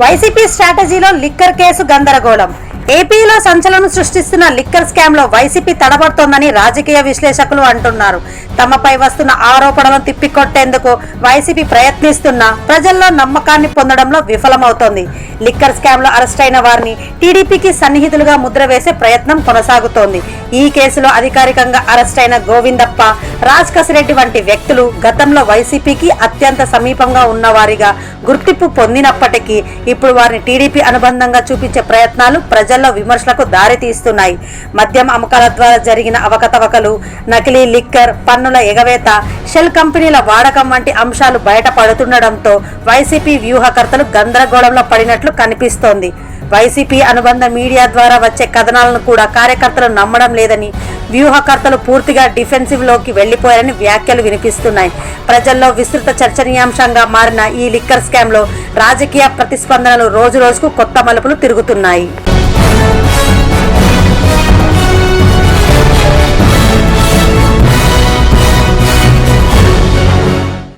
YCP స్ట్రాటజీలో liquor case గందరగోళం. ఏపీలో సంచలనం సృష్టిస్తున్న లిక్కర్ స్కామ్లో వైసీపీ తడబడుతోందని రాజకీయ విశ్లేషకులు అంటున్నారు. తమపై వస్తున్న ఆరోపణలను తిప్పికొట్టేందుకు వైసీపీ ప్రయత్నిస్తున్నా ప్రజల్లో నమ్మకాన్ని పొందడంలో విఫలమవుతోంది. లిక్కర్ స్కామ్లో అరెస్ట్ అయిన వారిని టీడీపీకి సన్నిహితులుగా ముద్ర వేసే ప్రయత్నం కొనసాగుతోంది. ఈ కేసులో అధికారికంగా అరెస్ట్ అయిన గోవిందప్ప రాజ్ కసిరెడ్డి వంటి వ్యక్తులు గతంలో వైసీపీకి అత్యంత సమీపంగా ఉన్నవారిగా గుర్తింపు పొందినప్పటికీ ఇప్పుడు వారిని టీడీపీ అనుబంధంగా చూపించే ప్రయత్నాలు ప్రజ ప్రజల్లో విమర్శలకు దారితీస్తున్నాయి మద్యం అమ్మకాల ద్వారా జరిగిన అవకతవకలు నకిలీ లిక్కర్ పన్నుల ఎగవేత షెల్ కంపెనీల వాడకం వంటి అంశాలు బయటపడుతుండటంతో వైసీపీ వ్యూహకర్తలు గందరగోళంలో పడినట్లు కనిపిస్తోంది. వైసీపీ అనుబంధ మీడియా ద్వారా వచ్చే కథనాలను కూడా కార్యకర్తలు నమ్మడం లేదని వ్యూహకర్తలు పూర్తిగా డిఫెన్సివ్లోకి వెళ్ళిపోయారని వ్యాఖ్యలు వినిపిస్తున్నాయి. ప్రజల్లో విస్తృత చర్చనీయాంశంగా మారిన ఈ లిక్కర్ స్కామ్లో రాజకీయ ప్రతిస్పందనలు రోజు రోజుకు కొత్త మలుపులు తిరుగుతున్నాయి.